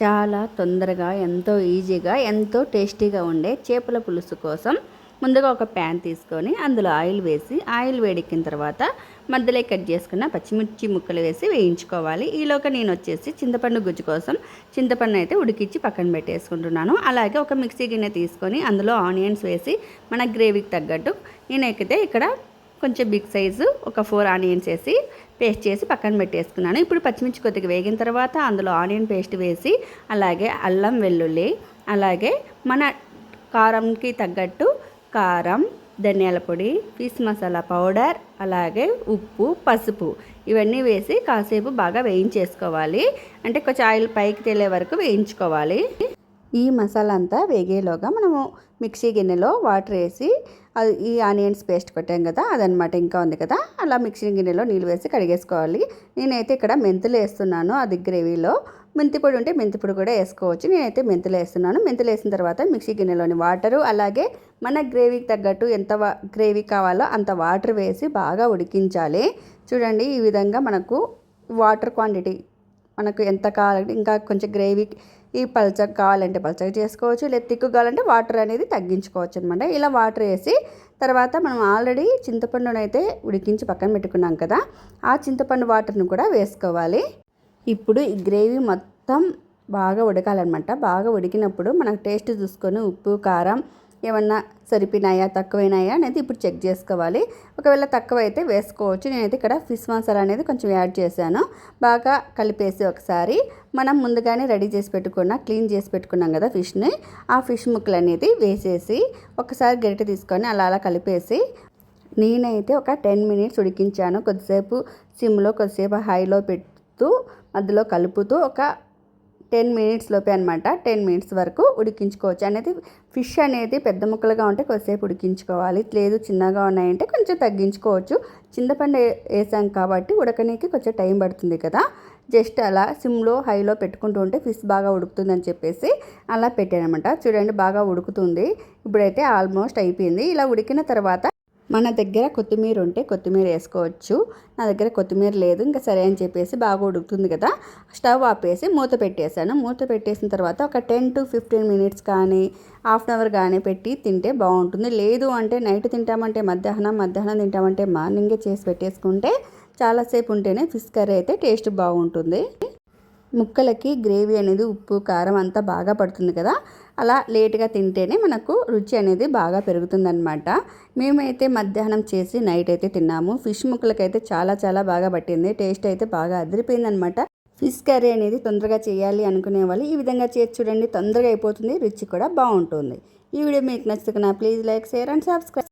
చాలా తొందరగా ఎంతో ఈజీగా ఎంతో టేస్టీగా ఉండే చేపల పులుసు కోసం ముందుగా ఒక ప్యాన్ తీసుకొని అందులో ఆయిల్ వేసి ఆయిల్ వేడెక్కిన తర్వాత మధ్యలో కట్ చేసుకున్న పచ్చిమిర్చి ముక్కలు వేసి వేయించుకోవాలి. ఈలోగా నేను వచ్చేసి చింతపండు గుజ్జు కోసం చింతపండు అయితే ఉడికించి పక్కన పెట్టేసుకుంటున్నాను. అలాగే ఒక మిక్సీ గిన్నె తీసుకొని అందులో ఆనియన్స్ వేసి మన గ్రేవీకి తగ్గట్టు నేనైతే ఇక్కడ కొంచెం బిగ్ సైజు ఒక ఫోర్ ఆనియన్స్ వేసి పేస్ట్ చేసి పక్కన పెట్టేసుకున్నాను. ఇప్పుడు పచ్చిమిర్చి కొద్దిగా వేగిన తర్వాత అందులో ఆనియన్ పేస్ట్ వేసి అలాగే అల్లం వెల్లుల్లి అలాగే మన కారంకి తగ్గట్టు కారం ధనియాల పొడి పీస్ మసాలా పౌడర్ అలాగే ఉప్పు పసుపు ఇవన్నీ వేసి కాసేపు బాగా వేయించేసుకోవాలి. అంటే కొంచెం ఆయిల్ పైకి తేలే వరకు వేయించుకోవాలి. ఈ మసాలా అంతా వేగేలోగా మనము మిక్సీ గిన్నెలో వాటర్ వేసి అది ఈ ఆనియన్స్ పేస్ట్ కొట్టాం కదా అదనమాట ఇంకా ఉంది కదా అలా మిక్సీ గిన్నెలో నీళ్ళు వేసి కడిగేసుకోవాలి. నేనైతే ఇక్కడ మెంతులు వేస్తున్నాను అది గ్రేవీలో. మెంతిపొడి ఉంటే మెంతిపొడి కూడా వేసుకోవచ్చు. నేనైతే మెంతులు వేస్తున్నాను. మెంతులు వేసిన తర్వాత మిక్సీ గిన్నెలోని వాటరు అలాగే మన గ్రేవీకి తగ్గట్టు ఎంత గ్రేవీ కావాలో అంత వాటర్ వేసి బాగా ఉడికించాలి. చూడండి ఈ విధంగా మనకు వాటర్ క్వాంటిటీ మనకు ఎంత కావాలంటే ఇంకా కొంచెం గ్రేవీ ఈ పల్చగా కావాలంటే పల్చగా చేసుకోవచ్చు లేదా తిక్కు కావాలంటే వాటర్ అనేది తగ్గించుకోవచ్చు అనమాట ఇలా వాటర్ వేసి తర్వాత మనం ఆల్రెడీ చింతపండును అయితే ఉడికించి పక్కన పెట్టుకున్నాం కదా ఆ చింతపండు వాటర్ను కూడా వేసుకోవాలి. ఇప్పుడు ఈ గ్రేవీ మొత్తం బాగా ఉడకాలన్నమాట. బాగా ఉడికినప్పుడు మనకు టేస్ట్ చూసుకొని ఉప్పు కారం ఏమన్నా సరిపోయినాయా తక్కువైనాయా అనేది ఇప్పుడు చెక్ చేసుకోవాలి. ఒకవేళ తక్కువ అయితే వేసుకోవచ్చు. నేనైతే ఇక్కడ ఫిష్ మసాలా అనేది కొంచెం యాడ్ చేశాను. బాగా కలిపేసి ఒకసారి మనం ముందుగానే రెడీ చేసి పెట్టుకున్న క్లీన్ చేసి పెట్టుకున్నాం కదా ఫిష్ని ఆ ఫిష్ ముక్కలు అనేది వేసేసి ఒకసారి గరిటె తీసుకొని అలా అలా కలిపేసి నేనైతే ఒక టెన్ మినిట్స్ ఉడికించాను. కొద్దిసేపు సిమ్లో కొద్దిసేపు హైలో పెడుతూ మధ్యలో కలుపుతూ ఒక టెన్ మినిట్స్ లోపే అనమాట టెన్ మినిట్స్ వరకు ఉడికించుకోవచ్చు. అనేది ఫిష్ అనేది పెద్ద ముక్కలుగా ఉంటే కొద్దిసేపు ఉడికించుకోవాలి. లేదు చిన్నగా ఉన్నాయంటే కొంచెం తగ్గించుకోవచ్చు. చింతపండు వేసాం కాబట్టి ఉడకనీకి కొంచెం టైం పడుతుంది కదా. జస్ట్ అలా సిమ్లో హైలో పెట్టుకుంటూ ఉంటే ఫిష్ బాగా ఉడుకుతుందని చెప్పేసి అలా పెట్టానమాట చూడండి బాగా ఉడుకుతుంది. ఇప్పుడైతే ఆల్మోస్ట్ అయిపోయింది. ఇలా ఉడికిన తర్వాత మన దగ్గర కొత్తిమీర ఉంటే కొత్తిమీర వేసుకోవచ్చు. నా దగ్గర కొత్తిమీర లేదు ఇంకా సరే అని చెప్పేసి బాగా ఉడుకుతుంది కదా. స్టవ్ ఆపేసి మూత పెట్టేశాను. మూత పెట్టేసిన తర్వాత ఒక టెన్ టు ఫిఫ్టీన్ మినిట్స్ కానీ హాఫ్ అన్ అవర్ కానీ పెట్టి తింటే బాగుంటుంది. లేదు అంటే నైట్ తింటామంటే మధ్యాహ్నం మధ్యాహ్నం తింటామంటే మార్నింగే చేసి పెట్టేసుకుంటే చాలాసేపు ఉంటేనే ఫిష్ కర్రీ అయితే టేస్ట్ బాగుంటుంది. ముక్కలకి గ్రేవీ అనేది ఉప్పు కారం అంతా బాగా పడుతుంది కదా. అలా లేట్గా తింటేనే మనకు రుచి అనేది బాగా పెరుగుతుందన్నమాట. మేమైతే మధ్యాహ్నం చేసి నైట్ అయితే తిన్నాము. ఫిష్ ముక్కలకైతే చాలా చాలా బాగా పట్టింది. టేస్ట్ అయితే బాగా అదిరిపోయిందనమాట ఫిష్ కర్రీ అనేది తొందరగా చేయాలి అనుకునే వాళ్ళు ఈ విధంగా చేసి చూడండి తొందరగా అయిపోతుంది రుచి కూడా బాగుంటుంది. ఈ వీడియో మీకు నచ్చుతున్నా please like share and subscribe.